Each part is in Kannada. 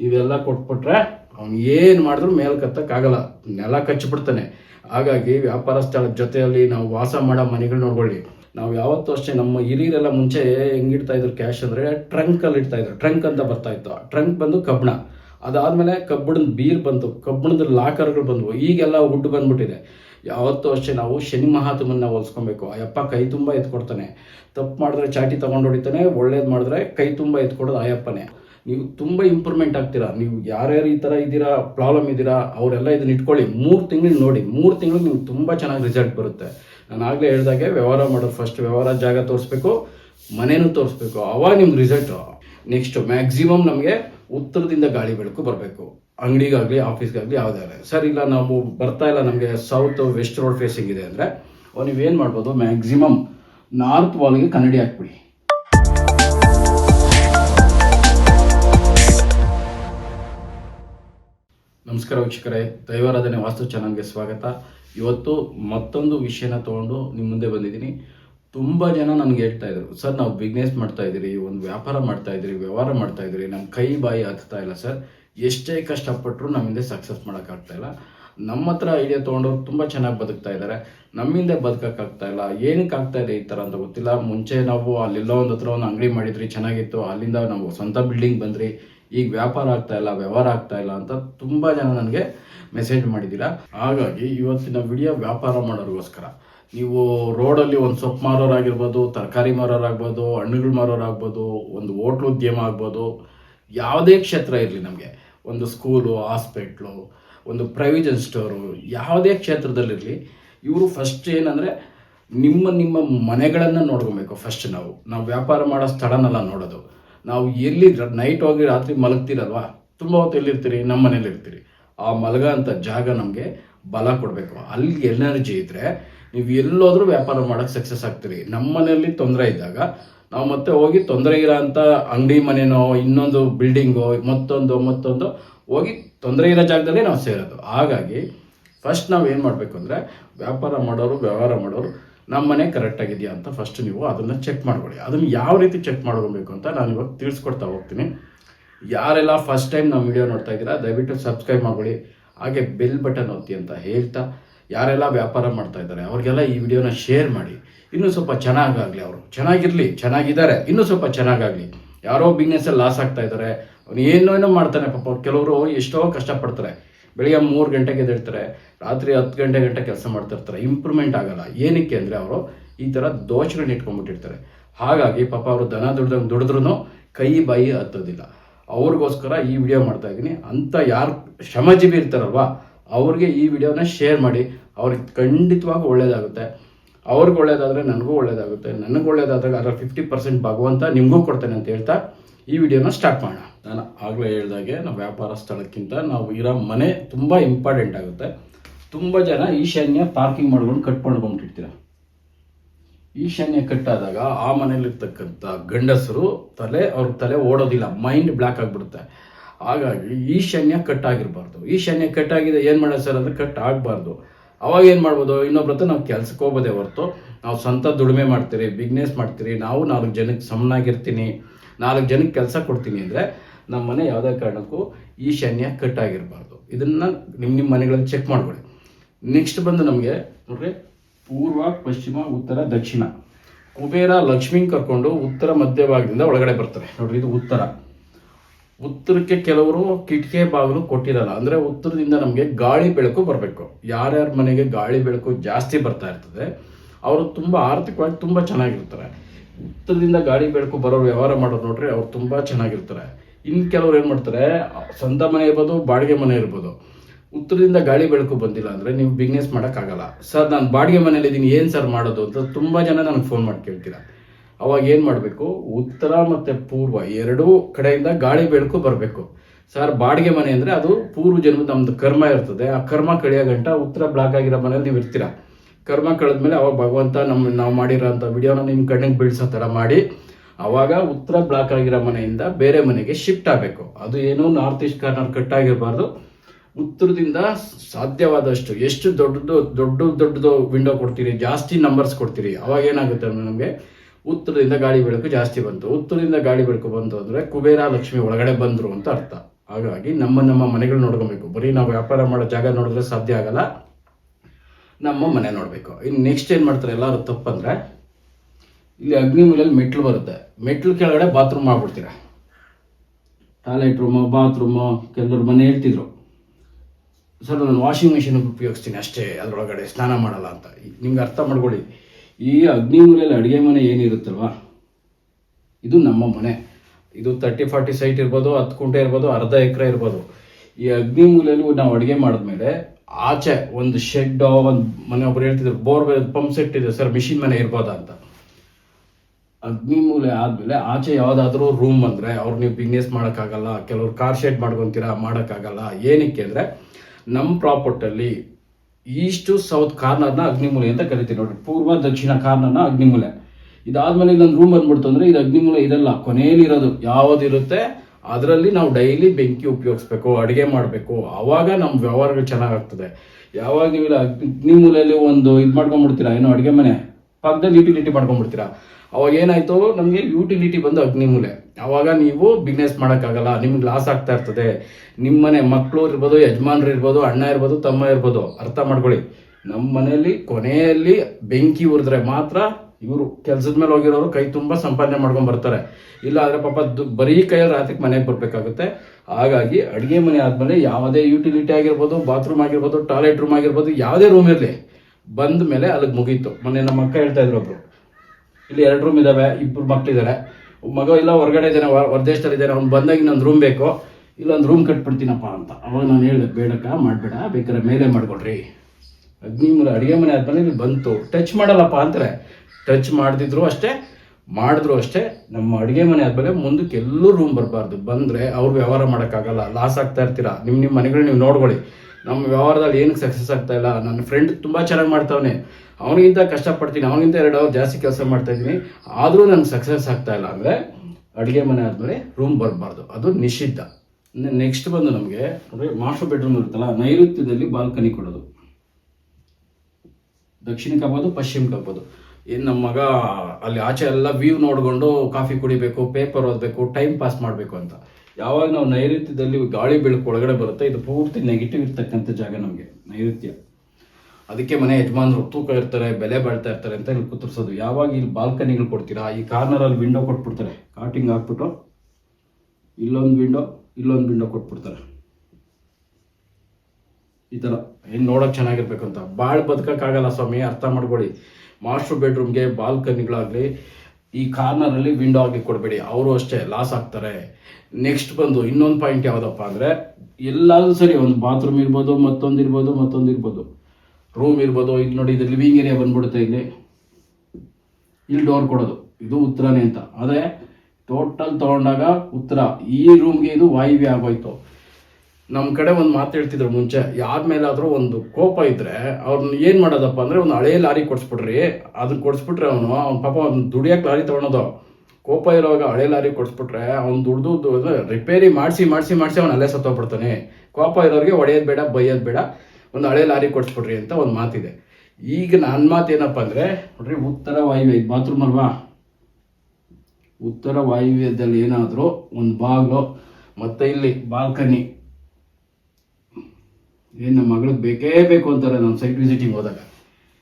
ಇವೆಲ್ಲ ಕೊಟ್ಬಿಟ್ರೆ ಅವ್ನು ಏನು ಮಾಡಿದ್ರು ಮೇಲೆ ಕತ್ತಕ್ಕಾಗಲ್ಲ ನೆಲ ಕಚ್ಚಿಬಿಡ್ತಾನೆ. ಹಾಗಾಗಿ ವ್ಯಾಪಾರ ಸ್ಥಳದ ಜೊತೆಯಲ್ಲಿ ನಾವು ವಾಸ ಮಾಡೋ ಮನೆಗಳು ನೋಡ್ಕೊಳ್ಳಿ. ನಾವು ಯಾವತ್ತೂ ಅಷ್ಟೇ ನಮ್ಮ ಹಿರಿಯರೆಲ್ಲ ಮುಂಚೆ ಹೆಂಗಿಡ್ತಾ ಇದ್ರು ಕ್ಯಾಶ್ ಅಂದರೆ ಟ್ರಂಕಲ್ಲಿ ಇಡ್ತಾ ಇದ್ರು. ಟ್ರಂಕ್ ಅಂತ ಬರ್ತಾ ಇತ್ತು. ಟ್ರಂಕ್ ಬಂದು ಕಬ್ಬಣ. ಅದಾದಮೇಲೆ ಕಬ್ಬಣದ ಬೀರ್ ಬಂತು. ಕಬ್ಬಣದ ಲಾಕರ್ಗಳು ಬಂದವು. ಈಗೆಲ್ಲ ವುಡ್ ಬಂದ್ಬಿಟ್ಟಿದೆ. ಯಾವತ್ತೂ ಅಷ್ಟೇ ನಾವು ಶನಿ ಮಹಾತ್ಮನ್ನ ಹೋಲಿಸ್ಕೊಬೇಕು. ಅಯ್ಯಪ್ಪ ಯಪ್ಪ ಕೈ ತುಂಬ ಎತ್ಕೊಡ್ತಾನೆ. ತಪ್ಪು ಮಾಡಿದ್ರೆ ಚಾಟಿ ತಗೊಂಡು ಹೊಡಿತಾನೆ. ಒಳ್ಳೇದು ಮಾಡಿದ್ರೆ ಕೈ ತುಂಬ ಎತ್ಕೊಡೋದು ಆಯಪ್ಪನೇ ನೀವು ತುಂಬ ಇಂಪ್ರೂವ್ಮೆಂಟ್ ಆಗ್ತೀರಾ? ನೀವು ಯಾರ್ಯಾರು ಈ ಥರ ಇದ್ದೀರಾ, ಪ್ರಾಬ್ಲಮ್ ಇದ್ದೀರಾ, ಅವರೆಲ್ಲ ಇದನ್ನ ಇಟ್ಕೊಳ್ಳಿ. ಮೂರು ತಿಂಗಳು ನೋಡಿ. ಮೂರು ತಿಂಗಳು ನಿಮ್ಗೆ ತುಂಬ ಚೆನ್ನಾಗಿ ರಿಸಲ್ಟ್ ಬರುತ್ತೆ. ನಾನು ಆಗಲೇ ಹೇಳ್ದಾಗೆ ವ್ಯವಹಾರ ಮಾಡೋದು ಫಸ್ಟ್ ವ್ಯವಹಾರ ಜಾಗ ತೋರಿಸ್ಬೇಕು, ಮನೇನೂ ತೋರಿಸ್ಬೇಕು. ಅವಾಗ ನಿಮ್ಗೆ ರಿಸಲ್ಟು. ನೆಕ್ಸ್ಟ್ ಮ್ಯಾಕ್ಸಿಮಮ್ ನಮಗೆ ಉತ್ತರದಿಂದ ಗಾಳಿ ಬೆಳಕು ಬರಬೇಕು. ಅಂಗಡಿಗಾಗಲಿ, ಆಫೀಸ್ಗಾಗಲಿ, ಯಾವುದೇ ಆಗಲಿ. ಸರ್, ಇಲ್ಲ ನಾವು ಬರ್ತಾ ಇಲ್ಲ. ನಮಗೆ ಸೌತ್ ವೆಸ್ಟ್ ರೋಡ್ ಫೇಸಿಂಗ್ ಇದೆ ಅಂದರೆ ನೀವೇನು ಮಾಡ್ಬೋದು? ಮ್ಯಾಕ್ಸಿಮಮ್ ನಾರ್ತ್ ವಾಲ್ಗೆ ಕನ್ನಡಿ ಹಾಕ್ಬಿಡಿ. ನಮಸ್ಕಾರ ವೀಕ್ಷಕರೇ ದೈವಾರಾಧನೆ ವಾಸ್ತು ಚಾನಲ್ಗೆ ಸ್ವಾಗತ. ಇವತ್ತು ಮತ್ತೊಂದು ವಿಷಯನ ತೊಗೊಂಡು ನಿಮ್ಮ ಮುಂದೆ ಬಂದಿದ್ದೀನಿ. ತುಂಬ ಜನ ನನಗೆ ಹೇಳ್ತಾ ಇದ್ರು, ಸರ್, ನಾವು ಬಿಸ್ನೆಸ್ ಮಾಡ್ತಾ ಇದ್ದೀರಿ, ಒಂದು ವ್ಯಾಪಾರ ಮಾಡ್ತಾ ಇದ್ದೀರಿ, ವ್ಯವಹಾರ ಮಾಡ್ತಾ ಇದ್ದೀರಿ ನಮ್ಮ ಕೈ ಬಾಯಿ ಹತ್ತಾ ಇಲ್ಲ ಸರ್. ಎಷ್ಟೇ ಕಷ್ಟಪಟ್ಟರು ನಮ್ಮಿಂದ ಸಕ್ಸಸ್ ಮಾಡೋಕ್ಕಾಗ್ತಾ ಇಲ್ಲ. ನಮ್ಮ ಹತ್ರ ಐಡಿಯಾ ತೊಗೊಂಡವ್ರು ತುಂಬ ಚೆನ್ನಾಗಿ ಬದುಕ್ತಾ ಇದ್ದಾರೆ ನಮ್ಮಿಂದ ಬದುಕೋಕ್ಕಾಗ್ತಾ ಇಲ್ಲ. ಏನಕ್ಕೆ ಆಗ್ತಾ ಇದೆ ಈ ಥರ ಅಂತ ಗೊತ್ತಿಲ್ಲ. ಮುಂಚೆ ನಾವು ಅಲ್ಲೆಲ್ಲೋ ಒಂದು ಹತ್ರ ಒಂದು ಅಂಗಡಿ ಮಾಡಿದ್ರಿ, ಚೆನ್ನಾಗಿತ್ತು. ಅಲ್ಲಿಂದ ನಾವು ಸ್ವಂತ ಬಿಲ್ಡಿಂಗ್ ಬಂದ್ರಿ. ಈಗ ವ್ಯಾಪಾರ ಆಗ್ತಾ ಇಲ್ಲ, ವ್ಯವಹಾರ ಆಗ್ತಾ ಇಲ್ಲ ಅಂತ ತುಂಬ ಜನ ನನಗೆ ಮೆಸೇಜ್ ಮಾಡಿದ್ದೀರಾ. ಹಾಗಾಗಿ ಇವತ್ತಿನ ವಿಡಿಯೋ ವ್ಯಾಪಾರ ಮಾಡೋರಿಗೋಸ್ಕರ. ನೀವು ರೋಡಲ್ಲಿ ಒಂದು ಸೊಪ್ಪು ಮಾರೋರಾಗಿರ್ಬೋದು ತರಕಾರಿ ಮಾರೋರಾಗ್ಬೋದು ಹಣ್ಣುಗಳು ಮಾರೋರಾಗ್ಬೋದು ಒಂದು ಹೋಟ್ಲು ಉದ್ಯಮ ಆಗ್ಬೋದು, ಯಾವುದೇ ಕ್ಷೇತ್ರ ಇರಲಿ ನಮಗೆ. ಒಂದು ಸ್ಕೂಲು ಹಾಸ್ಪಿಟ್ಲು ಒಂದು ಪ್ರೈವಿಜನ್ ಸ್ಟೋರು ಯಾವುದೇ ಕ್ಷೇತ್ರದಲ್ಲಿರಲಿ ಇವರು ಫಸ್ಟ್ ಏನಂದರೆ ನಿಮ್ಮ ನಿಮ್ಮ ಮನೆಗಳನ್ನು ನೋಡ್ಕೊಬೇಕು ಫಸ್ಟ್ ನಾವು. ನಾವು ವ್ಯಾಪಾರ ಮಾಡೋ ಸ್ಥಳನೆಲ್ಲ ನೋಡೋದು. ನಾವು ಎಲ್ಲಿ ನೈಟ್ ಹೋಗಿ ರಾತ್ರಿ ಮಲಗ್ತೀರಲ್ವಾ? ತುಂಬ ಹೊತ್ತು ಎಲ್ಲಿರ್ತೀರಿ? ನಮ್ಮ ಮನೇಲಿ ಇರ್ತೀರಿ ಆ ಮಲಗ ಅಂತ ಜಾಗ ನಮಗೆ ಬಲ ಕೊಡಬೇಕು. ಅಲ್ಲಿ ಎನರ್ಜಿ ಇದ್ದರೆ ನೀವು ಎಲ್ಲೋದ್ರೂ ವ್ಯಾಪಾರ ಮಾಡೋಕ್ಕೆ ಸಕ್ಸಸ್ ಆಗ್ತೀರಿ. ನಮ್ಮ ಮನೆಯಲ್ಲಿ ತೊಂದರೆ ಇದ್ದಾಗ ನಾವು ಮತ್ತೆ ಹೋಗಿ ತೊಂದರೆ ಇರೋ ಅಂಥ ಅಂಗಡಿ ಮನೆನೋ, ಇನ್ನೊಂದು ಬಿಲ್ಡಿಂಗೋ ಮತ್ತೊಂದು ಮತ್ತೊಂದು ಹೋಗಿ ತೊಂದರೆ ಇರೋ ಜಾಗದಲ್ಲಿ ನಾವು ಸೇರೋದು. ಹಾಗಾಗಿ ಫಸ್ಟ್ ನಾವು ಏನು ಮಾಡಬೇಕು ಅಂದರೆ ವ್ಯಾಪಾರ ಮಾಡೋರು, ವ್ಯವಹಾರ ಮಾಡೋರು ನಮ್ಮ ಮನೆ ಕರೆಕ್ಟಾಗಿದೆಯಾ ಅಂತ ಫಸ್ಟ್ ನೀವು ಅದನ್ನು ಚೆಕ್ ಮಾಡ್ಕೊಳ್ಳಿ. ಅದನ್ನು ಯಾವ ರೀತಿ ಚೆಕ್ ಮಾಡ್ಕೊಬೇಕು ಅಂತ ನಾನು ಇವಾಗ ತಿಳಿಸ್ಕೊಡ್ತಾ ಹೋಗ್ತೀನಿ. ಯಾರೆಲ್ಲ ಫಸ್ಟ್ ಟೈಮ್ ನಾವು ವಿಡಿಯೋ ನೋಡ್ತಾ ಇದ್ದೀರಾ, ದಯವಿಟ್ಟು ಸಬ್ಸ್ಕ್ರೈಬ್ ಮಾಡ್ಕೊಳ್ಳಿ. ಹಾಗೆ ಬೆಲ್ ಬಟನ್ ಒತ್ತಿ ಅಂತ ಹೇಳ್ತಾ ಯಾರೆಲ್ಲ ವ್ಯಾಪಾರ ಮಾಡ್ತಾ ಇದ್ದಾರೆ, ಅವ್ರಿಗೆಲ್ಲ ಈ ವಿಡಿಯೋನ ಶೇರ್ ಮಾಡಿ. ಇನ್ನೂ ಸ್ವಲ್ಪ ಚೆನ್ನಾಗಾಗಲಿ ಅವರು. ಚೆನ್ನಾಗಿರಲಿ, ಚೆನ್ನಾಗಿದ್ದಾರೆ. ಇನ್ನೂ ಸ್ವಲ್ಪ ಚೆನ್ನಾಗಾಗಲಿ. ಯಾರೋ ಬಿಸ್ನೆಸ್ಸಲ್ಲಿ ಲಾಸ್ ಆಗ್ತಾ ಇದ್ದಾರೆ. ಅವ್ನು ಏನೋ ಏನೋ ಮಾಡ್ತಾನೆ ಪಾಪ. ಕೆಲವರು ಎಷ್ಟೋ ಕಷ್ಟಪಡ್ತಾರೆ. ಬೆಳಿಗ್ಗೆ ಮೂರು ಗಂಟೆಗೆ ಎದ್ದಿರ್ತಾರೆ ರಾತ್ರಿ ಹತ್ತು ಗಂಟೆ ಗಂಟೆ ಕೆಲಸ ಮಾಡ್ತಿರ್ತಾರೆ ಇಂಪ್ರೂವ್ಮೆಂಟ್ ಆಗಲ್ಲ. ಏನಕ್ಕೆ ಅಂದರೆ ಅವರು ಈ ಥರ ದೋಷಗಳನ್ನ ಇಟ್ಕೊಂಡ್ಬಿಟ್ಟಿರ್ತಾರೆ. ಹಾಗಾಗಿ ಪಾಪ ಅವರು ದನ ದುಡ್ದಂಗೆ ದುಡಿದ್ರೂ ಕೈ ಬಾಯಿ ಹತ್ತೋದಿಲ್ಲ. ಅವ್ರಿಗೋಸ್ಕರ ಈ ವಿಡಿಯೋ ಮಾಡ್ತಾ ಇದ್ದೀನಿ. ಅಂಥ ಯಾರು ಶ್ರಮಜೀವಿ ಇರ್ತಾರಲ್ವಾ, ಅವ್ರಿಗೆ ಈ ವಿಡಿಯೋನ ಶೇರ್ ಮಾಡಿ, ಅವ್ರಿಗೆ ಖಂಡಿತವಾಗೂ ಒಳ್ಳೇದಾಗುತ್ತೆ. ಅವ್ರಿಗೆ ಒಳ್ಳೇದಾದರೆ ನನಗೂ ಒಳ್ಳೇದಾಗುತ್ತೆ, ನನಗೆ ಒಳ್ಳೇದಾದಾಗ ಅದರ ಫಿಫ್ಟಿ ಪರ್ಸೆಂಟ್ ಭಗವಂತ ನಿಮಗೂ ಕೊಡ್ತೇನೆ ಅಂತ ಹೇಳ್ತಾ ಈ ವಿಡಿಯೋನ ಸ್ಟಾರ್ಟ್ ಮಾಡೋಣ. ನಾನು ಆಗಲೇ ಹೇಳ್ದಾಗೆ ನಾವು ವ್ಯಾಪಾರ ಸ್ಥಳಕ್ಕಿಂತ ನಾವು ಇರೋ ಮನೆ ತುಂಬ ಇಂಪಾರ್ಟೆಂಟ್ ಆಗುತ್ತೆ. ತುಂಬ ಜನ ಈಶಾನ್ಯ ಪಾರ್ಕಿಂಗ್ ಮಾಡ್ಕೊಂಡು ಕಟ್ ಬಂದ್ಬಿಟ್ಟಿರ್ತೀರ. ಈಶಾನ್ಯ ಕಟ್ಟಾದಾಗ ಆ ಮನೆಯಲ್ಲಿರ್ತಕ್ಕಂಥ ಗಂಡಸರು ತಲೆ, ಅವ್ರ ತಲೆ ಓಡೋದಿಲ್ಲ ಮೈಂಡ್ ಬ್ಲ್ಯಾಕ್ ಆಗಿಬಿಡುತ್ತೆ. ಹಾಗಾಗಿ ಈಶಾನ್ಯ ಕಟ್ ಆಗಿರಬಾರ್ದು ಈಶಾನ್ಯ ಕಟ್ ಆಗಿದೆ ಏನು ಮಾಡೋದು ಸರ್ ಅಂದರೆ ಕಟ್ ಆಗಬಾರ್ದು ಅವಾಗ ಏನು ಮಾಡ್ಬೋದು, ಇನ್ನೊಬ್ರ ಹತ್ರ ನಾವು ಕೆಲ್ಸಕ್ಕೆ ಹೋಗೋದೇ ಹೊರತು ನಾವು ಸ್ವಂತ ದುಡಿಮೆ ಮಾಡ್ತೀರಿ ಬಿಗ್ನೆಸ್ ಮಾಡ್ತೀರಿ, ನಾವು ನಾಲ್ಕು ಜನಕ್ಕೆ ಸಮನಾಗಿರ್ತೀನಿ, ನಾಲ್ಕು ಜನಕ್ಕೆ ಕೆಲಸ ಕೊಡ್ತೀನಿ ಅಂದರೆ ನಮ್ಮ ಮನೆ ಯಾವುದೇ ಕಾರಣಕ್ಕೂ ಈಶಾನ್ಯ ಕಟ್ ಆಗಿರಬಾರ್ದು ಇದನ್ನು ನಿಮ್ಮ ನಿಮ್ಮ ಮನೆಗಳಲ್ಲಿ ಚೆಕ್ ಮಾಡ್ಕೊಳ್ಳಿ. ನೆಕ್ಸ್ಟ್ ಬಂದು ನಮಗೆ ನೋಡ್ರಿ, ಪೂರ್ವ, ಪಶ್ಚಿಮ, ಉತ್ತರ, ದಕ್ಷಿಣ. ಕುಬೇರ ಲಕ್ಷ್ಮೀ ಕರ್ಕೊಂಡು ಉತ್ತರ ಮಧ್ಯಭಾಗದಿಂದ ಒಳಗಡೆ ಬರ್ತಾರೆ. ನೋಡ್ರಿ ಇದು ಉತ್ತರ. ಉತ್ತರಕ್ಕೆ ಕೆಲವರು ಕಿಟಕಿ ಬಾಗಿಲು ಕೊಟ್ಟಿರಲ್ಲ, ಅಂದರೆ ಉತ್ತರದಿಂದ ನಮಗೆ ಗಾಳಿ ಬೆಳಕು ಬರಬೇಕು. ಯಾರ್ಯಾರ ಮನೆಗೆ ಗಾಳಿ ಬೆಳಕು ಜಾಸ್ತಿ ಬರ್ತಾ ಇರ್ತದೆ, ಅವರು ತುಂಬ ಆರ್ಥಿಕವಾಗಿ ತುಂಬ ಚೆನ್ನಾಗಿರ್ತಾರೆ. ಉತ್ತರದಿಂದ ಗಾಳಿ ಬೆಳಕು ಬರೋರು ವ್ಯವಹಾರ ಮಾಡೋರು ನೋಡ್ರಿ, ಅವ್ರು ತುಂಬ ಚೆನ್ನಾಗಿರ್ತಾರೆ. ಇನ್ನು ಕೆಲವ್ರು ಏನು ಮಾಡ್ತಾರೆ, ಸ್ವಂತ ಮನೆ ಇರ್ಬೋದು, ಬಾಡಿಗೆ ಮನೆ ಇರ್ಬೋದು. ಉತ್ತರದಿಂದ ಗಾಳಿ ಬೆಳಕು ಬಂದಿಲ್ಲ ಅಂದರೆ ನೀವು ಬಿಸ್ನೆಸ್ ಮಾಡೋಕ್ಕಾಗಲ್ಲ. ಸರ್, ನಾನು ಬಾಡಿಗೆ ಮನೇಲಿ ಇದ್ದೀನಿ ಏನು ಸರ್ ಮಾಡೋದು ಅಂತ ತುಂಬ ಜನ ನನಗೆ ಫೋನ್ ಮಾಡಿ ಕೇಳ್ತೀರಾ. ಅವಾಗ ಏನು ಮಾಡಬೇಕು? ಉತ್ತರ ಮತ್ತು ಪೂರ್ವ ಎರಡೂ ಕಡೆಯಿಂದ ಗಾಳಿ ಬೆಳಕು ಬರಬೇಕು. ಸರ್, ಬಾಡಿಗೆ ಮನೆ ಅಂದರೆ ಅದು ಪೂರ್ವ ಜನ್ಮದ ನಮ್ಮದು ಕರ್ಮ ಇರ್ತದೆ. ಆ ಕರ್ಮ ಕಳೆಯೋ ಗಂಟ ಉತ್ತರ ಬ್ಲಾಕ್ ಆಗಿರೋ ಮನೇಲಿ ನೀವು ಇರ್ತೀರಾ? ಕರ್ಮ ಕಳೆದ್ಮೇಲೆ ಅವಾಗ ಭಗವಂತ ನಮ್ಮ ನಾವು ಮಾಡಿರೋಂಥ ವಿಡಿಯೋನ ನಿಮ್ಮ ಕಣ್ಣಿಗೆ ಬೀಳ್ಸೋ ಥರ ಮಾಡಿ, ಅವಾಗ ಉತ್ತರ ಬ್ಲಾಕ್ ಆಗಿರೋ ಮನೆಯಿಂದ ಬೇರೆ ಮನೆಗೆ ಶಿಫ್ಟ್ ಆಗಬೇಕು. ಅದು ಏನು ನಾರ್ತ್ ಈಸ್ಟ್ ಕಾರ್ನರ್ ಕಟ್ ಆಗಿರಬಾರ್ದು. ಉತ್ತರದಿಂದ ಸಾಧ್ಯವಾದಷ್ಟು ಎಷ್ಟು ದೊಡ್ಡದು, ದೊಡ್ಡ ದೊಡ್ಡದು ವಿಂಡೋ ಕೊಡ್ತೀರಿ, ಜಾಸ್ತಿ ನಂಬರ್ಸ್ ಕೊಡ್ತೀರಿ, ಅವಾಗ ಏನಾಗುತ್ತೆ ಅಂದರೆ ನಮಗೆ ಉತ್ತರದಿಂದ ಗಾಳಿ ಬೆಳಕು ಜಾಸ್ತಿ ಬಂತು. ಉತ್ತರದಿಂದ ಗಾಳಿ ಬೆಳಕು ಬಂತು ಅಂದರೆ ಕುಬೇರ, ಲಕ್ಷ್ಮಿ ಒಳಗಡೆ ಬಂದರು ಅಂತ ಅರ್ಥ. ಹಾಗಾಗಿ ನಮ್ಮ ನಮ್ಮ ಮನೆಗಳು ನೋಡ್ಕೊಬೇಕು. ಬರೀ ನಾವು ವ್ಯಾಪಾರ ಮಾಡೋ ಜಾಗ ನೋಡಿದ್ರೆ ಸಾಧ್ಯ ಆಗಲ್ಲ. ನಮ್ಮ ಮನೆ ನೋಡಬೇಕು. ಇನ್ನು ನೆಕ್ಸ್ಟ್ ಏನು ಮಾಡ್ತಾರೆ ಎಲ್ಲರೂ ತಪ್ಪಂದರೆ ಇಲ್ಲಿ ಅಗ್ನಿ ಮೂಲೆಯಲ್ಲಿ ಮೆಟ್ಲು ಬರುತ್ತೆ. ಮೆಟ್ಲು ಕೆಳಗಡೆ ಬಾತ್ರೂಮ್ ಮಾಡ್ಬಿಡ್ತೀರ. ಟಾಯ್ಲೆಟ್ ರೂಮು ಬಾತ್ರೂಮು ಕೆಲವರು ಮನೆ ಹೇಳ್ತಿದ್ರು. ಸರ್, ನಾನು ವಾಷಿಂಗ್ ಮಿಷಿನ್ ಉಪಯೋಗಿಸ್ತೀನಿ ಅಷ್ಟೇ, ಅದರೊಳಗಡೆ ಸ್ನಾನ ಮಾಡಲ್ಲ ಅಂತ. ನಿಮ್ಗೆ ಅರ್ಥ ಮಾಡ್ಕೊಳ್ಳಿ. ಈ ಅಗ್ನಿ ಮೂಲೆಯಲ್ಲಿ ಅಡುಗೆ ಮನೆ ಏನಿರುತ್ತಲ್ವ? ಇದು ನಮ್ಮ ಮನೆ. ಇದು ತರ್ಟಿ ಫಾರ್ಟಿ ಸೈಟ್ ಇರ್ಬೋದು, ಹತ್ತು ಕುಂಟೆ ಇರ್ಬೋದು, ಅರ್ಧ ಎಕರೆ ಇರ್ಬೋದು. ಈ ಅಗ್ನಿ ಮೂಲೆಯಲ್ಲಿ ನಾವು ಅಡುಗೆ ಮಾಡಿದ್ಮೇಲೆ ಆಚೆ ಒಂದು ಶೆಡ್ ಒಂದು ಮನೆ ಒಬ್ರು ಹೇಳ್ತಿದ್ರು ಬೋರ್ವೆಲ್ ಪಂಪ್ ಸೆಟ್ ಇದೆ ಸರ್ ಮಿಷಿನ್ ಮನೆ ಇರ್ಬೋದಾ? ಅಂತ. ಅಗ್ನಿ ಮೂಲೆ ಆದಮೇಲೆ ಆಚೆ ಯಾವುದಾದ್ರೂ ರೂಮ್ ಅಂದರೆ ಅವ್ರು ನೀವು ಬಿಸ್ನೆಸ್ ಮಾಡೋಕ್ಕಾಗಲ್ಲ, ಕೆಲವ್ರು ಕಾರ್ ಶೆಡ್ ಮಾಡ್ಕೊತೀರಾ, ಮಾಡೋಕ್ಕಾಗಲ್ಲ, ಏನಕ್ಕೆ ಅಂದರೆ, ನಮ್ಮ ಪ್ರಾಪರ್ಟಲ್ಲಿ ಈಸ್ಟು ಸೌತ್ ಕಾರ್ನರ್ನ ಅಗ್ನಿಮೂಲೆ ಅಂತ ಕರಿತೀವಿ ನೋಡಿ ಪೂರ್ವ ದಕ್ಷಿಣ ಕಾರ್ನರ್ನ ಅಗ್ನಿಮೂಲೆ ಇದಾದ್ಮೇಲೆ ಇಲ್ಲೊಂದು ರೂಮ್ ಬಂದ್ಬಿಡ್ತು ಅಂದ್ರೆ ಇದು ಅಗ್ನಿಮೂಲೆ ಇದೆಲ್ಲ. ಕೊನೆಯಲ್ಲಿರೋದು ಯಾವ್ದಿರುತ್ತೆ ಅದರಲ್ಲಿ ನಾವು ಡೈಲಿ ಬೆಂಕಿ ಉಪಯೋಗಿಸ್ಬೇಕು, ಅಡುಗೆ ಮಾಡಬೇಕು. ಆವಾಗ ನಮ್ಮ ವ್ಯವಹಾರಗಳು ಚೆನ್ನಾಗಾಗ್ತದೆ. ಯಾವಾಗ ನೀವು ಅಗ್ನಿಮೂಲೆಯಲ್ಲಿ ಒಂದು ಇದು ಮಾಡ್ಕೊಂಡ್ಬಿಡ್ತೀರಾ? ಏನೋ ಅಡುಗೆ ಮನೆ. ಪಕ್ಕದಲ್ಲಿ ಯುಟಿಲಿಟಿ ಮಾಡ್ಕೊಂಡ್ಬಿಡ್ತೀರಾ? ಅವಾಗ ಏನಾಯ್ತು? ನಮಗೆ ಯುಟಿಲಿಟಿ ಬಂದು ಅಗ್ನಿ ಮೂಲೆ. ಅವಾಗ ನೀವು ಬಿಸ್ನೆಸ್ ಮಾಡೋಕ್ಕಾಗಲ್ಲ. ನಿಮ್ಗೆ ಲಾಸ್ ಆಗ್ತಾ ಇರ್ತದೆ. ನಿಮ್ಮ ಮನೆ ಮಕ್ಕಳು ಇರ್ಬೋದು, ಯಜಮಾನ್ರು ಇರ್ಬೋದು, ಅಣ್ಣ ಇರ್ಬೋದು, ತಮ್ಮ ಇರ್ಬೋದು, ಅರ್ಥ ಮಾಡ್ಕೊಳ್ಳಿ. ನಮ್ಮ ಮನೆಯಲ್ಲಿ, ಕೊನೆಯಲ್ಲಿ ಬೆಂಕಿ ಉರಿದ್ರೆ ಮಾತ್ರ ಇವರು ಕೆಲಸದ ಮೇಲೆ ಹೋಗಿರೋರು ಕೈ ತುಂಬ ಸಂಪಾದನೆ ಮಾಡ್ಕೊಂಡು ಬರ್ತಾರೆ. ಇಲ್ಲ ಆದರೆ ಪಾಪ ಬರೀ ಕೈಯಲ್ಲಿ ರಾತ್ರಿಗೆ ಮನೆಗೆ ಬರಬೇಕಾಗುತ್ತೆ. ಹಾಗಾಗಿ ಅಡುಗೆ ಮನೆ ಆದಮೇಲೆ ಯಾವುದೇ ಯುಟಿಲಿಟಿ ಆಗಿರ್ಬೋದು ಬಾತ್ರೂಮ್ ಆಗಿರ್ಬೋದು ಟಾಯ್ಲೆಟ್ ರೂಮ್ ಆಗಿರ್ಬೋದು, ಯಾವುದೇ ರೂಮ್ ಇರಲಿ ಬಂದ ಮೇಲೆ ಅಲ್ಲಿಗೆ ಮುಗೀತು. ಮೊನ್ನೆ ನಮ್ಮ ಅಕ್ಕ ಹೇಳ್ತಾ ಇದ್ರು ಒಬ್ರು. ಇಲ್ಲಿ ಎರಡು ರೂಮ್ ಇದಾವೆ ಇಬ್ಬರು ಮಕ್ಕಳಿದ್ದಾರೆ ಮಗ ಇಲ್ಲ, ಹೊರಗಡೆ ಇದ್ದಾನೆ, ಹೊರ- ಹೊರದೇಶದಲ್ಲಿ ಇದ್ದಾನೆ, ಅವ್ನು ಬಂದಾಗ ಇನ್ನೊಂದು ರೂಮ್ ಬೇಕು. ಇಲ್ಲೊಂದು ರೂಮ್ ಕಟ್ಬಿಡ್ತೀನಪ್ಪ ಅಂತ. ಅವಾಗ ನಾನು ಹೇಳಿದೆ, ಬೇಡಕ್ಕ, ಮಾಡಬೇಡ, ಬೇಕಾದ್ರೆ ಮೇಲೆ ಮಾಡ್ಕೊಳ್ರಿ ಅಗ್ನಿ ಮೂಲ, ಅಡುಗೆ ಮನೆ ಆದ್ಮೇಲೆ ಇಲ್ಲಿ ಬಂತು. ಟಚ್ ಮಾಡಲ್ಲಪ್ಪ ಅಂತಾರೆ. ಟಚ್ ಮಾಡ್ದಿದ್ರು ಅಷ್ಟೇ, ಮಾಡಿದ್ರು ಅಷ್ಟೇ. ನಮ್ಮ ಅಡುಗೆ ಮನೆ ಆದ್ಮೇಲೆ ಮುಂದಕ್ಕೆ ಎಲ್ಲೂ ರೂಮ್ ಬರಬಾರ್ದು. ಬಂದರೆ ಅವ್ರು ವ್ಯವಹಾರ ಮಾಡೋಕ್ಕಾಗಲ್ಲ. ಲಾಸ್ ಆಗ್ತಾ ಇರ್ತೀರಾ. ನಿಮ್ಮ ನಿಮ್ಮ ಮನೆಗಳು ನೀವು ನೋಡ್ಕೊಳ್ಳಿ. ನಮ್ಮ ವ್ಯವಹಾರದಲ್ಲಿ ಏನಕ್ಕೆ ಸಕ್ಸಸ್ ಆಗ್ತಾ ಇಲ್ಲ. ನನ್ನ ಫ್ರೆಂಡ್ ತುಂಬ ಚೆನ್ನಾಗಿ ಮಾಡ್ತಾವನೆ. ಅವನಿಗಿಂತ ಕಷ್ಟಪಡ್ತೀನಿ, ಅವನಿಗಿಂತ ಎರಡು ಅವ್ರು ಜಾಸ್ತಿ ಕೆಲಸ ಮಾಡ್ತಾ ಇದ್ದೀನಿ ಆದರೂ ನನಗೆ ಸಕ್ಸಸ್ ಆಗ್ತಾ ಇಲ್ಲ. ಅಂದರೆ ಅಡುಗೆ ಮನೆ ಆದಮೇಲೆ ರೂಮ್ ಬರಬಾರ್ದು. ಅದು ನಿಷಿದ್ಧ. ನೆಕ್ಸ್ಟ್ ಬಂದು ನಮಗೆ, ಅಂದರೆ ಮಾಸ್ಟರ್ ಬೆಡ್ರೂಮ್ ಇರುತ್ತಲ್ಲ, ನೈಋತ್ಯದಲ್ಲಿ ಬಾಲ್ಕನಿ ಕೊಡೋದು. ದಕ್ಷಿಣ ಆಗ್ಬೋದು ಪಶ್ಚಿಮ ಆಗ್ಬೋದು ಏನು ನಮ್ಮ ಮಗ, ಅಲ್ಲಿ ಆಚೆ ಎಲ್ಲ ವ್ಯೂ ನೋಡಿಕೊಂಡು ಕಾಫಿ ಕುಡಿಬೇಕು ಪೇಪರ್ ಓದಬೇಕು ಟೈಮ್ ಪಾಸ್ ಮಾಡಬೇಕು ಅಂತ. ಯಾವಾಗ ನಾವು ನೈಋತ್ಯದಲ್ಲಿ ಗಾಳಿ ಬೆಳಕು ಒಳಗಡೆ ಬರುತ್ತೆ, ಇದು ಪೂರ್ತಿ ನೆಗೆಟಿವ್ ಇರ್ತಕ್ಕಂಥ ಜಾಗ ನಮಗೆ, ನೈಋತ್ಯ. ಅದಕ್ಕೆ ಮನೆ ಯಜಮಾನರು ತೂಕ ಇರ್ತಾರೆ, ಬೆಲೆ ಬಾಳ್ತಾ ಇರ್ತಾರೆ ಅಂತ ಇಲ್ಲಿ ಕುತ್ತರಿಸೋದು ಯಾವಾಗ ಇಲ್ಲಿ ಬಾಲ್ಕನಿಗಳು ಕೊಡ್ತೀರಾ? ಈ ಕಾರ್ನರಲ್ಲಿ ವಿಂಡೋ ಕೊಟ್ಬಿಡ್ತಾರೆ. ಕಾಟಿಂಗ್ ಹಾಕ್ಬಿಟ್ಟು ಇಲ್ಲೊಂದು ವಿಂಡೋ ಇಲ್ಲೊಂದು ವಿಂಡೋ ಕೊಟ್ಬಿಡ್ತಾರೆ. ಈ ಥರ ಏನು ನೋಡೋಕೆ ಚೆನ್ನಾಗಿರ್ಬೇಕು ಅಂತ. ಭಾಳ ಬದುಕೋಕ್ಕಾಗಲ್ಲ ಸ್ವಾಮಿ, ಅರ್ಥ ಮಾಡ್ಕೊಳ್ಳಿ. ಮಾಸ್ಟರ್ ಬೆಡ್ರೂಮ್ಗೆ ಬಾಲ್ಕನಿಗಳಾಗಲಿ ಈ ಕಾರ್ನರಲ್ಲಿ ವಿಂಡೋ ಆಗಿ ಕೊಡಬೇಡಿ. ಅವರು ಅಷ್ಟೇ ಲಾಸ್ ಆಗ್ತಾರೆ. ನೆಕ್ಸ್ಟ್ ಬಂದು ಇನ್ನೊಂದು ಪಾಯಿಂಟ್ ಯಾವುದಪ್ಪ ಅಂದರೆ, ಎಲ್ಲಾದರೂ ಸರಿ, ಒಂದು ಬಾತ್ರೂಮ್ ಇರ್ಬೋದು, ಮತ್ತೊಂದು ಇರ್ಬೋದು ಮತ್ತೊಂದು ಇರ್ಬೋದು. ರೂಮ್ ಇರ್ಬೋದು ಇಲ್ಲಿ ನೋಡಿ, ಇದು ಲಿವಿಂಗ್ ಏರಿಯಾ ಬಂದ್ಬಿಡುತ್ತೆ ಇಲ್ಲಿ. ಇಲ್ಲಿ ಡೋರ್ ಕೊಡೋದು. ಇದು ಉತ್ತರನೇ ಅಂತ. ಆದರೆ ಟೋಟಲ್ ತಗೊಂಡಾಗ ಉತ್ತರ. ಈ ರೂಮ್ಗೆ ಇದು ವಾಯುವ್ಯ ಆಗೋಯ್ತು. ನಮ್ಮ ಕಡೆ ಒಂದು ಮಾತು ಹೇಳ್ತಿದ್ರು ಮುಂಚೆ, ಯಾರ ಮೇಲಾದರೂ ಒಂದು ಕೋಪ ಇದ್ದರೆ ಅವ್ರನ್ನ ಏನು ಮಾಡೋದಪ್ಪ ಅಂದರೆ ಒಂದು ಹಳೆಯ ಲಾರಿ ಕೊಡಿಸ್ಬಿಡ್ರಿ. ಅದನ್ನ ಕೊಡಿಸ್ಬಿಟ್ರೆ ಅವನು, ಅವ್ನ ಪಾಪ ಅವ್ನು ದುಡಿಯೋಕೆ ಲಾರಿ ತೊಗೊಳೋದು ಕೋಪ ಇರೋವಾಗ ಹಳೆ ಲಾರಿ ಕೊಡಿಸ್ಬಿಟ್ರೆ ಅವ್ನು ದುಡ್ದು ರಿಪೇರಿ ಮಾಡಿಸಿ ಮಾಡಿಸಿ ಮಾಡಿಸಿ ಅವ್ನು ಅಲ್ಲೇ ಸತ್ತೋಗ್ಬಿಡ್ತಾನೆ. ಕೋಪ ಇರೋರಿಗೆ ಒಡೆಯೋದು ಬೇಡ, ಬೈಯೋದು ಬೇಡ, ಒಂದು ಹಳೆ ಲಾರಿ ಕೊಡಿಸ್ಬಿಡ್ರಿ ಅಂತ ಒಂದು ಮಾತಿದೆ. ಈಗ ನನ್ನ ಮಾತು ಏನಪ್ಪ ಅಂದರೆ, ನೋಡ್ರಿ, ಉತ್ತರ ವಾಯುವ್ಯ, ಇದು ಬಾತ್ರೂಮ್ ಅಲ್ವಾ? ಉತ್ತರ ವಾಯುವ್ಯದಲ್ಲಿ ಏನಾದರೂ ಒಂದು ಬಾಗಿಲು, ಮತ್ತು ಇಲ್ಲಿ ಬಾಲ್ಕನಿ. ಏನು ನಮ್ಮ ಮಗಳಿಗೆ ಬೇಕೇ ಬೇಕು ಅಂತಾರೆ ನಾನು ಸೈಟ್ ವಿಸಿಟಿಂಗ್ ಹೋದಾಗ.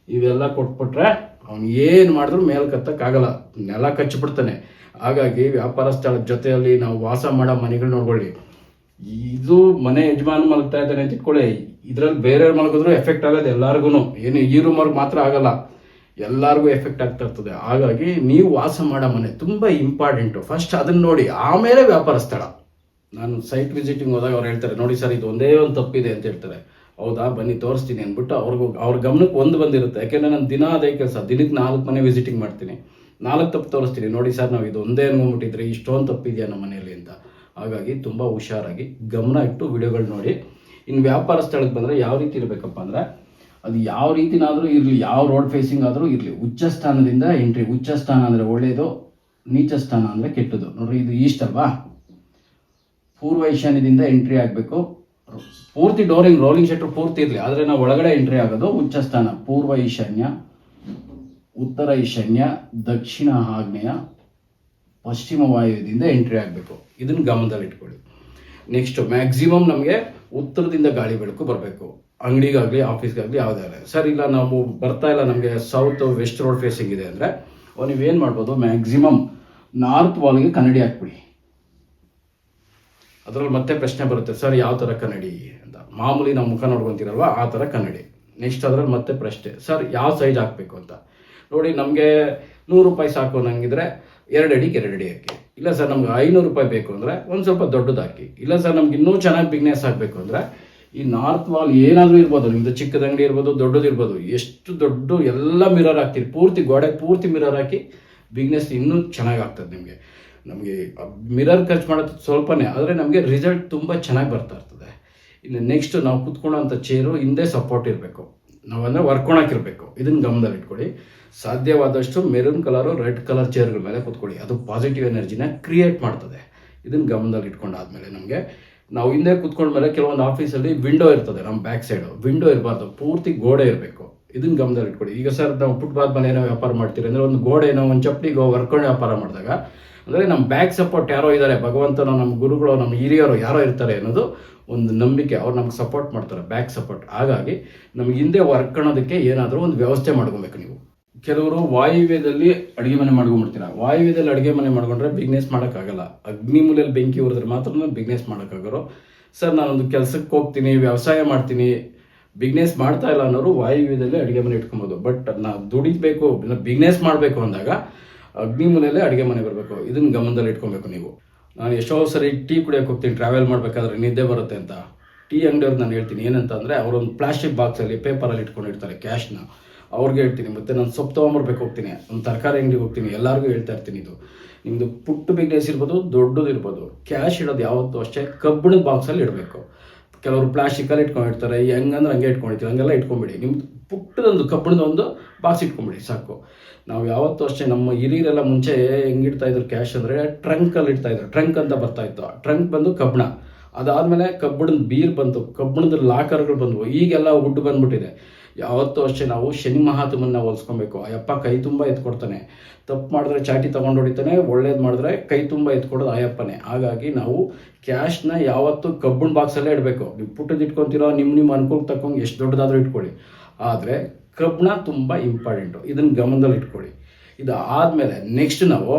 ಇವೆಲ್ಲ ಕೊಟ್ಬಿಟ್ರೆ ಅವ್ನು ಏನು ಮಾಡಿದ್ರು ಮೇಲೆ ಕತ್ತಕ್ಕಾಗಲ್ಲ ನೆಲ ಕಚ್ಚಿಬಿಡ್ತಾನೆ. ಹಾಗಾಗಿ ವ್ಯಾಪಾರ ಸ್ಥಳದ ಜೊತೆಯಲ್ಲಿ ನಾವು ವಾಸ ಮಾಡೋ ಮನೆಗಳು ನೋಡ್ಕೊಳ್ಳಿ. ಇದು ಮನೆ ಯಜಮಾನ ಮಲಗ್ತಾ ಇದ್ದಾನೆ ಅಂತ ಇಟ್ಕೊಳ್ಳಿ ಇದ್ರಲ್ಲಿ ಬೇರೆಯವ್ರು ಮಲಗಿದ್ರು ಎಫೆಕ್ಟ್ ಆಗೋದು ಎಲ್ಲರಿಗೂ ಏನು ಈ ರೂಮವ್ರಿಗೆ ಮಾತ್ರ ಆಗಲ್ಲ. ಎಲ್ಲರಿಗೂ ಎಫೆಕ್ಟ್ ಆಗ್ತಾ ಇರ್ತದೆ. ಹಾಗಾಗಿ ನೀವು ವಾಸ ಮಾಡೋ ಮನೆ ತುಂಬ ಇಂಪಾರ್ಟೆಂಟು ಫಸ್ಟ್ ಅದನ್ನ ನೋಡಿ. ಆಮೇಲೆ ವ್ಯಾಪಾರ ಸ್ಥಳ. ನಾನು ಸೈಟ್ ವಿಸಿಟಿಂಗ್ ಹೋದಾಗ ಅವ್ರು ಹೇಳ್ತಾರೆ, ನೋಡಿ ಸರ್, ಇದು ಒಂದೇ ಒಂದು ತಪ್ಪಿದೆ ಅಂತ ಹೇಳ್ತಾರೆ. ಹೌದಾ? ಬನ್ನಿ, ತೋರಿಸ್ತೀನಿ ಅಂದ್ಬಿಟ್ಟು ಅವ್ರಿಗೂ ಅವ್ರ ಗಮನಕ್ಕೆ ಒಂದು ಬಂದಿರುತ್ತೆ. ಯಾಕೆಂದ್ರೆ ನಾನು ದಿನ ಅದೇ ಕೆಲಸ, ದಿನಕ್ಕೆ ನಾಲ್ಕು ಮನೆ ವಿಸಿಟಿಂಗ್ ಮಾಡ್ತೀನಿ. ನಾಲ್ಕು ತಪ್ಪು ತೋರಿಸ್ತೀನಿ. ನೋಡಿ ಸರ್, ನಾವು ಇದು ಒಂದೇ ಅನ್ಕೊಂಡ್ಬಿಟ್ಟಿದ್ರೆ ಇಷ್ಟೊಂದು ತಪ್ಪಿದೆಯಾ ನಮ್ಮ ಮನೆಯಲ್ಲಿ ಅಂತ. ಹಾಗಾಗಿ ತುಂಬ ಹುಷಾರಾಗಿ ಗಮನ ಇಟ್ಟು ವಿಡಿಯೋಗಳು ನೋಡಿ. ಇನ್ನು ವ್ಯಾಪಾರ ಸ್ಥಳಕ್ಕೆ ಬಂದರೆ ಯಾವ ರೀತಿ ಇರಬೇಕಪ್ಪ ಅಂದರೆ, ಅದು ಯಾವ ರೀತಿನಾದರೂ ಇರಲಿ, ಯಾವ ರೋಡ್ ಫೇಸಿಂಗ್ ಆದರೂ ಇರಲಿ. ಉಚ್ಚ ಸ್ಥಾನದಿಂದ ಎಂಟ್ರಿ ಉಚ್ಚ ಸ್ಥಾನ ಅಂದರೆ ಒಳ್ಳೆಯದು ನೀಚ ಸ್ಥಾನ ಅಂದರೆ ಕೆಟ್ಟದು. ನೋಡ್ರಿ, ಇದು ಈಸ್ಟ್ ಅಲ್ವಾ? ಪೂರ್ವ ಈಶಾನ್ಯದಿಂದ ಎಂಟ್ರಿ ಆಗಬೇಕು. ಪೂರ್ತಿ ಡೋರಿಂಗ್, ರೋಲಿಂಗ್ ಶೆಟ್ರ್ ಪೂರ್ತಿ ಇರಲಿ. ಆದರೆ ನಾವು ಒಳಗಡೆ ಎಂಟ್ರಿ ಆಗೋದು ಉಚ್ಚ ಸ್ಥಾನ. ಪೂರ್ವ ಈಶಾನ್ಯ, ಉತ್ತರ ಈಶಾನ್ಯ, ದಕ್ಷಿಣ ಆಗ್ನೇಯ ಪಶ್ಚಿಮ ವಾಯುವ್ಯದಿಂದ ಎಂಟ್ರಿ ಆಗಬೇಕು. ಇದನ್ನು ಗಮನದಲ್ಲಿ ಇಟ್ಕೊಳ್ಳಿ ನೆಕ್ಸ್ಟ್, ಮ್ಯಾಕ್ಸಿಮಮ್ ನಮಗೆ ಉತ್ತರದಿಂದ ಗಾಳಿ ಬೆಳಕು ಬರಬೇಕು. ಅಂಗಡಿಗಾಗಲಿ, ಆಫೀಸ್ಗಾಗಲಿ, ಯಾವುದೇ ಆಗಲಿ. ಸರ್, ಇಲ್ಲ ನಾವು ಬರ್ತಾ ಇಲ್ಲ ನಮಗೆ ಸೌತ್ ವೆಸ್ಟ್ ರೋಡ್ ಫೇಸಿಂಗ್ ಇದೆ ಅಂದರೆ ನೀವೇನು ಮಾಡ್ಬೋದು? ಮ್ಯಾಕ್ಸಿಮಮ್ ನಾರ್ತ್ ವಾಲ್ಗೆ ಕನ್ನಡಿ ಹಾಕ್ಬಿಡಿ. ಅದರಲ್ಲಿ ಮತ್ತೆ ಪ್ರಶ್ನೆ ಬರುತ್ತೆ, ಸರ್, ಯಾವ ಥರ ಕನ್ನಡಿ? ಅಂತ. ಮಾಮೂಲಿ ನಾವು ಮುಖ ನೋಡ್ಕೊಂತೀರಲ್ವ, ಆ ಥರ ಕನ್ನಡಿ. ನೆಕ್ಸ್ಟ್ ಅದರಲ್ಲಿ ಮತ್ತೆ ಪ್ರಶ್ನೆ, ಸರ್, ಯಾವ ಸೈಜ್ ಹಾಕಬೇಕು? ಅಂತ. ನೋಡಿ, ನಮಗೆ ನೂರು ರೂಪಾಯಿ ಸಾಕು ಅನ್ನಂಗಿದ್ರೆ ಎರಡು ಅಡಿಗೆ ಎರಡು ಅಡಿ ಹಾಕಿ. ಇಲ್ಲ ಸರ್, ನಮ್ಗೆ ಐನೂರು ರೂಪಾಯಿ ಬೇಕು ಅಂದರೆ ಒಂದು ಸ್ವಲ್ಪ ದೊಡ್ಡದು ಹಾಕಿ. ಇಲ್ಲ ಸರ್, ನಮ್ಗೆ ಇನ್ನೂ ಚೆನ್ನಾಗಿ ಬಿಗ್ನೆಸ್ ಆಗಬೇಕು ಅಂದರೆ ಈ ನಾರ್ತ್ ವಾಲ್ ಏನಾದರೂ ಇರ್ಬೋದು ನಿಮ್ಮದು ಚಿಕ್ಕದ ಅಂಗಡಿ ಇರ್ಬೋದು, ದೊಡ್ಡದು ಇರ್ಬೋದು, ಎಷ್ಟು ದೊಡ್ಡ ಎಲ್ಲ ಮಿರರ್ ಹಾಕ್ತೀರಿ. ಪೂರ್ತಿ ಗೋಡೆ ಪೂರ್ತಿ ಮಿರರ್ ಹಾಕಿ ಬಿಗ್ನೆಸ್ ಇನ್ನೂ ಚೆನ್ನಾಗಿ ಆಗ್ತದೆ ನಿಮಗೆ. ನಮಗೆ ಮಿರರ್ ಖರ್ಚು ಮಾಡೋದು ಸ್ವಲ್ಪನೇ, ಆದರೆ ನಮಗೆ ರಿಸಲ್ಟ್ ತುಂಬ ಚೆನ್ನಾಗಿ ಬರ್ತಾ ಇರ್ತದೆ. ಇನ್ನು ನೆಕ್ಸ್ಟ್ ನಾವು ಕುತ್ಕೊಳ್ಳೋಂಥ ಚೇರು ಹಿಂದೆ ಸಪೋರ್ಟ್ ಇರಬೇಕು. ನಾವಂದರೆ ವರ್ಕೊಳಕ್ಕಿರಬೇಕು ಇದನ್ನು ಗಮನದಲ್ಲಿ ಇಟ್ಕೊಳ್ಳಿ ಸಾಧ್ಯವಾದಷ್ಟು ಮೆರೂನ್ ಕಲರು ರೆಡ್ ಕಲರ್ ಚೇರ್ಗಳ ಮೇಲೆ ಕೂತ್ಕೊಳ್ಳಿ. ಅದು ಪಾಸಿಟಿವ್ ಎನರ್ಜಿನ ಕ್ರಿಯೇಟ್ ಮಾಡ್ತದೆ. ಇದನ್ನು ಗಮನದಲ್ಲಿ ಇಟ್ಕೊಂಡಾದ್ಮೇಲೆ ನಮಗೆ, ನಾವು ಹಿಂದೆ ಕುತ್ಕೊಂಡ್ಮೇಲೆ ಕೆಲವೊಂದು ಆಫೀಸಲ್ಲಿ ವಿಂಡೋ ಇರ್ತದೆ ನಮ್ಮ ಬ್ಯಾಕ್ ಸೈಡು ವಿಂಡೋ ಇರಬಾರ್ದು. ಪೂರ್ತಿ ಗೋಡೆ ಇರಬೇಕು. ಇದನ್ನು ಗಮನದಲ್ಲಿ ಇಟ್ಕೊಳ್ಳಿ ಈಗ ಸರ್, ನಾವು ಫುಟ್ಪಾತ್ ಮೇಲೆ ಏನೋ ವ್ಯಾಪಾರ ಮಾಡ್ತೀರಿ ಅಂದರೆ ಒಂದು ಗೋಡೆ ಏನೋ ಒಂದು ಚಪ್ಪಲಿಗೋ ವರ್ಕೊಂಡು ವ್ಯಾಪಾರ ಮಾಡಿದಾಗ ಅಂದರೆ ನಮ್ಮ ಬ್ಯಾಕ್ ಸಪೋರ್ಟ್ ಯಾರೋ ಇದ್ದಾರೆ ಭಗವಂತನೋ ನಮ್ಮ ಗುರುಗಳು ನಮ್ಮ ಹಿರಿಯರು ಯಾರೋ ಇರ್ತಾರೆ ಅನ್ನೋದು ಒಂದು ನಂಬಿಕೆ. ಅವ್ರು ನಮ್ಗೆ ಸಪೋರ್ಟ್ ಮಾಡ್ತಾರೆ ಬ್ಯಾಕ್ ಸಪೋರ್ಟ್ ಹಾಗಾಗಿ ನಮ್ಗೆ ಹಿಂದೆ ವರ್ಕೊಳ್ಳೋದಕ್ಕೆ ಏನಾದರೂ ಒಂದು ವ್ಯವಸ್ಥೆ ಮಾಡ್ಕೊಬೇಕು ನೀವು. ಕೆಲವರು ವಾಯುವ್ಯದಲ್ಲಿ ಅಡುಗೆ ಮನೆ ಮಾಡ್ಕೊಂಡ್ಬಿಡ್ತೀರ? ವಾಯುವ್ಯದಲ್ಲಿ ಅಡುಗೆ ಮನೆ ಮಾಡ್ಕೊಂಡ್ರೆ ಬಿಗ್ನೆಸ್ ಮಾಡೋಕ್ಕಾಗಲ್ಲ. ಅಗ್ನಿ ಮೂಲೆಯಲ್ಲಿ ಬೆಂಕಿ ಉರಿದ್ರೆ ಮಾತ್ರ ಬಿಗ್ನೆಸ್ ಮಾಡೋಕ್ಕಾಗೋರು ಸರ್, ನಾನೊಂದು ಕೆಲಸಕ್ಕೆ ಹೋಗ್ತೀನಿ, ವ್ಯವಸಾಯ ಮಾಡ್ತೀನಿ. ಬಿಗ್ನೆಸ್ ಮಾಡ್ತಾ ಇಲ್ಲ ಅನ್ನೋರು ವಾಯುವ್ಯದಲ್ಲಿ ಅಡುಗೆ ಮನೆ ಇಟ್ಕೊಬೋದು. ಬಟ್ ನಾವು ದುಡಿಬೇಕು ಬಿಗ್ನೆಸ್ ಮಾಡಬೇಕು ಅಂದಾಗ ಅಗ್ನಿ ಮನೆಯಲ್ಲೇ ಅಡುಗೆ ಮನೆ ಬರಬೇಕು. ಇದನ್ನ ಗಮನದಲ್ಲಿ ಇಟ್ಕೊಬೇಕು ನೀವು. ನಾನು ಎಷ್ಟೋ ಸರಿ ಟೀ ಕುಡಿಯೋಕೆ ಹೋಗ್ತೀನಿ ಟ್ರಾವೆಲ್ ಮಾಡಬೇಕಾದ್ರೆ ನಿದ್ದೆ ಬರುತ್ತೆ ಅಂತ. ಟೀ ಅಂಗಡಿಯವ್ರು ನಾನು ಹೇಳ್ತೀನಿ ಏನಂತ ಅಂದರೆ ಅವರೊಂದು ಪ್ಲಾಸ್ಟಿಕ್ ಬಾಕ್ಸಲ್ಲಿ ಪೇಪರಲ್ಲಿ ಇಟ್ಕೊಂಡಿರ್ತಾರೆ ಕ್ಯಾಶ್ನ ಅವ್ರಿಗೆ ಹೇಳ್ತೀನಿ, ಮತ್ತೆ ನಾನು ಸೊಪ್ಪು ತೊಗೊಂಬರ್ಬೇಕು ಹೋಗ್ತೀನಿ, ಒಂದು ತರಕಾರಿ ಅಂಗಡಿಗೆ ಹೋಗ್ತೀನಿ, ಎಲ್ಲರಿಗೂ ಹೇಳ್ತಾ ಇರ್ತೀನಿ ಇದು. ನಿಮ್ಮದು ಪುಟ್ಟ ಬಿಗ್ನೆಸ್ ಇರ್ಬೋದು, ದೊಡ್ಡದು ಇರ್ಬೋದು. ಕ್ಯಾಶ್ ಇಡೋದು ಯಾವತ್ತೂ ಅಷ್ಟೇ, ಕಬ್ಬಿಣದ ಬಾಕ್ಸಲ್ಲಿ ಇಡಬೇಕು. ಕೆಲವರು ಪ್ಲಾಸ್ಟಿಕಲ್ಲಿ ಇಟ್ಕೊಂಡಿರ್ತಾರೆ, ಹೆಂಗಂದ್ರೆ ಹಂಗೆ ಇಟ್ಕೊಂಡಿರ್ತೀವಿ ಹಂಗೆಲ್ಲ ಇಟ್ಕೊಂಬಿಡಿ ನಿಮ್ದು ಪುಟ್ಟದೊಂದು ಕಬ್ಬಿಣದ ಒಂದು ಬಾಕ್ಸ್ ಇಟ್ಕೊಂಬಿಡಿ, ಸಾಕು. ನಾವು ಯಾವತ್ತೂ ಅಷ್ಟೇ, ನಮ್ಮ ಹಿರಿಯರೆಲ್ಲ ಮುಂಚೆ ಹೆಂಗಿಡ್ತಾ ಇದ್ರು ಕ್ಯಾಶ್ ಅಂದರೆ ಟ್ರಂಕಲ್ಲಿ ಇಡ್ತಾ ಇದ್ರು. ಟ್ರಂಕ್ ಅಂತ ಬರ್ತಾ ಇತ್ತು. ಟ್ರಂಕ್ ಬಂದು ಕಬ್ಬಣ. ಅದಾದಮೇಲೆ ಕಬ್ಬಿಣದ ಬೀರ್ ಬಂತು. ಕಬ್ಬಿಣದ ಲಾಕರ್ಗಳು ಬಂದವು. ಈಗೆಲ್ಲ ವುಡ್ ಬಂದ್ಬಿಟ್ಟಿದೆ. ಯಾವತ್ತೂ ಅಷ್ಟೇ, ನಾವು ಶನಿ ಮಹಾತ್ಮನ್ನ ಹೋಲಿಸ್ಕೊಬೇಕು. ಆ ಯಪ್ಪ ಕೈ ತುಂಬ ಎತ್ಕೊಡ್ತಾನೆ. ತಪ್ಪು ಮಾಡಿದ್ರೆ ಚಾಟಿ ತಗೊಂಡು ಹೊಡಿತಾನೆ. ಒಳ್ಳೇದು ಮಾಡಿದ್ರೆ ಕೈ ತುಂಬ ಎತ್ಕೊಡೋದು ಅಯ್ಯಪ್ಪನೇ. ಹಾಗಾಗಿ ನಾವು ಕ್ಯಾಶ್ನ ಯಾವತ್ತೂ ಕಬ್ಬಿಣ ಬಾಕ್ಸಲ್ಲೇ ಇಡಬೇಕು. ನೀವು ಪುಟ್ಟದ್ದು ಇಟ್ಕೊತೀರೋ ನಿಮ್ಮ ನಿಮ್ಮ ಅನುಕೂಲಕ್ಕೆ ತಕ್ಕೊಂಡು ಎಷ್ಟು ದೊಡ್ಡದಾದ್ರೂ ಇಟ್ಕೊಳ್ಳಿ. ಆದರೆ ಕಬ್ಬಣ ತುಂಬ ಇಂಪಾರ್ಟೆಂಟು ಇದನ್ನು ಗಮನದಲ್ಲಿ ಇಟ್ಕೊಳ್ಳಿ. ಇದು ಆದಮೇಲೆ ನೆಕ್ಸ್ಟ್ ನಾವು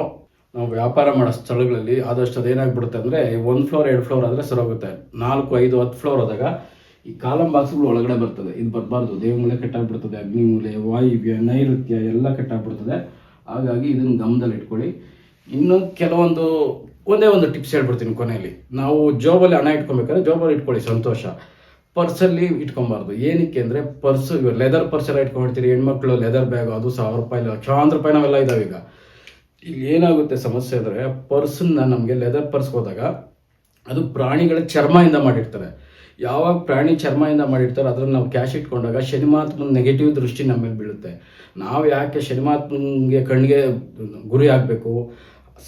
ನಾವು ವ್ಯಾಪಾರ ಮಾಡೋ ಸ್ಥಳಗಳಲ್ಲಿ ಆದಷ್ಟು ಅದೇನಾಗ್ಬಿಡುತ್ತೆ ಅಂದರೆ, ಒಂದು ಫ್ಲೋರ್ ಎರಡು ಫ್ಲೋರ್ ಆದರೆ ಸರೋಗುತ್ತೆ ನಾಲ್ಕು, ಐದು, ಹತ್ತು ಫ್ಲೋರ್ ಆದಾಗ ಈ ಕಾಲಂ ಬಾಕ್ಸ್ಗಳು ಒಳಗಡೆ ಬರ್ತದೆ. ಇದು ಬರಬಾರ್ದು. ದೇವಮೂಲೆ ಕಟ್ಟಾಗ್ಬಿಡ್ತದೆ ಅಗ್ನಿಮೂಲೆ ವಾಯುವ್ಯ, ನೈಋತ್ಯ ಎಲ್ಲ ಕಟ್ಟಾಗ್ಬಿಡ್ತದೆ. ಹಾಗಾಗಿ ಇದನ್ನು ಗಮನದಲ್ಲಿ ಇಟ್ಕೊಳ್ಳಿ. ಇನ್ನು ಕೆಲವೊಂದು, ಒಂದೇ ಒಂದು ಟಿಪ್ಸ್ ಹೇಳ್ಬಿಡ್ತೀನಿ ಕೊನೆಯಲ್ಲಿ. ನಾವು ಜೋಬಲ್ಲಿ ಹಣ ಇಟ್ಕೊಬೇಕಾದ್ರೆ ಜೋಬಲ್ಲಿ ಇಟ್ಕೊಳ್ಳಿ, ಸಂತೋಷ. ಪರ್ಸಲ್ಲಿ ಇಟ್ಕೊಬಾರ್ದು. ಏನಕ್ಕೆ ಅಂದರೆ ಪರ್ಸ್, ಇವಾಗ ಲೆದರ್ ಪರ್ಸ್ ಎಲ್ಲ ಇಟ್ಕೊಂಡಿರ್ತೀರಿ ಹೆಣ್ಮಕ್ಳು ಲೆದರ್ ಬ್ಯಾಗ್ ಅದು ಸಾವಿರ ರೂಪಾಯಿ ಲಕ್ಷಾಂತರ ರೂಪಾಯಿ ನಾವೆಲ್ಲ ಇದಾವೆ ಈಗ. ಇಲ್ಲಿ ಏನಾಗುತ್ತೆ ಸಮಸ್ಯೆ ಅಂದರೆ ಪರ್ಸನ್ನ ನಮಗೆ ಲೆದರ್ ಪರ್ಸ್ ಹೋದಾಗ ಅದು ಪ್ರಾಣಿಗಳ ಚರ್ಮದಿಂದ ಮಾಡಿರ್ತಾರೆ ಯಾವಾಗ ಪ್ರಾಣಿ ಚರ್ಮದಿಂದ ಮಾಡಿರ್ತಾರೋ ಅದ್ರಲ್ಲಿ ನಾವು ಕ್ಯಾಶ್ ಇಟ್ಕೊಂಡಾಗ ಶನಿಮಾತ್ಮನ ನೆಗೆಟಿವ್ ದೃಷ್ಟಿ ನಮ್ಮ ಮೇಲೆ ಬೀಳುತ್ತೆ. ನಾವು ಯಾಕೆ ಶನಿಮಾತ್ಮನಿಗೆ ಕಣ್ಣಿಗೆ ಗುರಿ ಆಗಬೇಕು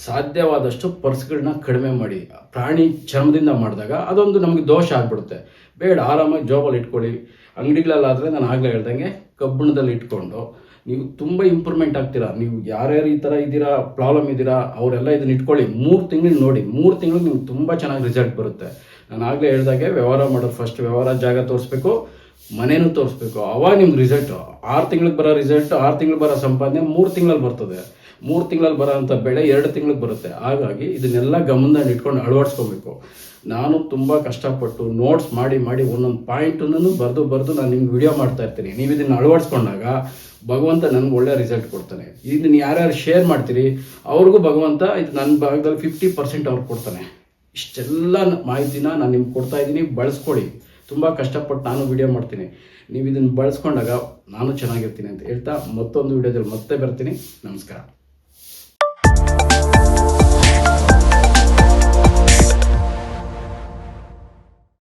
ಸಾಧ್ಯವಾದಷ್ಟು ಪರ್ಸ್ಗಳನ್ನ ಕಡಿಮೆ ಮಾಡಿ, ಪ್ರಾಣಿ ಚರ್ಮದಿಂದ ಮಾಡಿದಾಗ ಅದೊಂದು ನಮಗೆ ದೋಷ ಆಗ್ಬಿಡುತ್ತೆ. ಬೇಡ, ಆರಾಮಾಗಿ ಜಾಬಲ್ಲಿ ಇಟ್ಕೊಳ್ಳಿ ಅಂಗಡಿಗಳಲ್ಲಾದರೆ ನಾನು ಆಗಲೇ ಹೇಳ್ದಂಗೆ ಕಬ್ಬಿಣದಲ್ಲಿ ಇಟ್ಕೊಂಡು ನೀವು ತುಂಬ ಇಂಪ್ರೂವ್ಮೆಂಟ್ ಆಗ್ತೀರಾ. ನೀವು ಯಾರ್ಯಾರು ಈ ಥರ ಇದ್ದೀರಾ ಪ್ರಾಬ್ಲಮ್ ಇದ್ದೀರಾ, ಅವರೆಲ್ಲ ಇದನ್ನ ಇಟ್ಕೊಳ್ಳಿ. ಮೂರು ತಿಂಗಳು ನೋಡಿ, ಮೂರು ತಿಂಗಳು ನಿಮ್ಗೆ ತುಂಬ ಚೆನ್ನಾಗಿ ರಿಸಲ್ಟ್ ಬರುತ್ತೆ. ನಾನು ಆಗಲೇ ಹೇಳ್ದಾಗೆ ವ್ಯವಹಾರ ಮಾಡೋದು ಫಸ್ಟ್ ವ್ಯವಹಾರ ಜಾಗ ತೋರಿಸ್ಬೇಕು, ಮನೇನೂ ತೋರಿಸ್ಬೇಕು. ಅವಾಗ ನಿಮ್ಗೆ ರಿಸಲ್ಟು ಆರು ತಿಂಗಳಿಗೆ ಬರೋ ರಿಸಲ್ಟ್ ಆರು ತಿಂಗಳು ಬರೋ ಸಂಪಾದನೆ ಮೂರು ತಿಂಗಳಲ್ಲಿ ಬರ್ತದೆ. ಮೂರು ತಿಂಗಳಲ್ಲಿ ಬರೋ ಅಂಥ ಬೆಳೆ ಎರಡು ತಿಂಗಳಿಗೆ ಬರುತ್ತೆ. ಹಾಗಾಗಿ ಇದನ್ನೆಲ್ಲ ಗಮನದಲ್ಲಿ ಇಟ್ಕೊಂಡು ಅಳವಡಿಸ್ಕೊಬೇಕು. ನಾನು ತುಂಬ ಕಷ್ಟಪಟ್ಟು ನೋಟ್ಸ್ ಮಾಡಿ ಮಾಡಿ ಒಂದೊಂದು ಪಾಯಿಂಟನ್ನು ಬರೆದು ಬರೆದು ನಾನು ನಿಮ್ಗೆ ವಿಡಿಯೋ ಮಾಡ್ತಾ ಇರ್ತೀನಿ. ನೀವು ಇದನ್ನು ಅಳವಡಿಸ್ಕೊಂಡಾಗ ಭಗವಂತ ನನಗೆ ಒಳ್ಳೆ ರಿಸಲ್ಟ್ ಕೊಡ್ತಾನೆ. ಇದನ್ನು ಯಾರ್ಯಾರು ಶೇರ್ ಮಾಡ್ತೀರಿ, ಅವ್ರಿಗೂ ಭಗವಂತ ಇದು ನನ್ನ ಭಾಗದಲ್ಲಿ ಫಿಫ್ಟಿ ಪರ್ಸೆಂಟ್ ಅವ್ರು ಕೊಡ್ತಾನೆ. ಇಷ್ಟೆಲ್ಲ ಮಾಹಿತಿನ ನಾನು ನಿಮ್ಗೆ ಕೊಡ್ತಾ ಇದ್ದೀನಿ, ಬಳಸ್ಕೊಳ್ಳಿ. ತುಂಬ ಕಷ್ಟಪಟ್ಟು ನಾನು ವಿಡಿಯೋ ಮಾಡ್ತೀನಿ. ನೀವು ಇದನ್ನು ಬಳಸ್ಕೊಂಡಾಗ ನಾನು ಚೆನ್ನಾಗಿರ್ತೀನಿ ಅಂತ ಹೇಳ್ತಾ ಮತ್ತೊಂದು ವಿಡಿಯೋದಲ್ಲಿ ಮತ್ತೆ ಬರ್ತೀನಿ. ನಮಸ್ಕಾರ.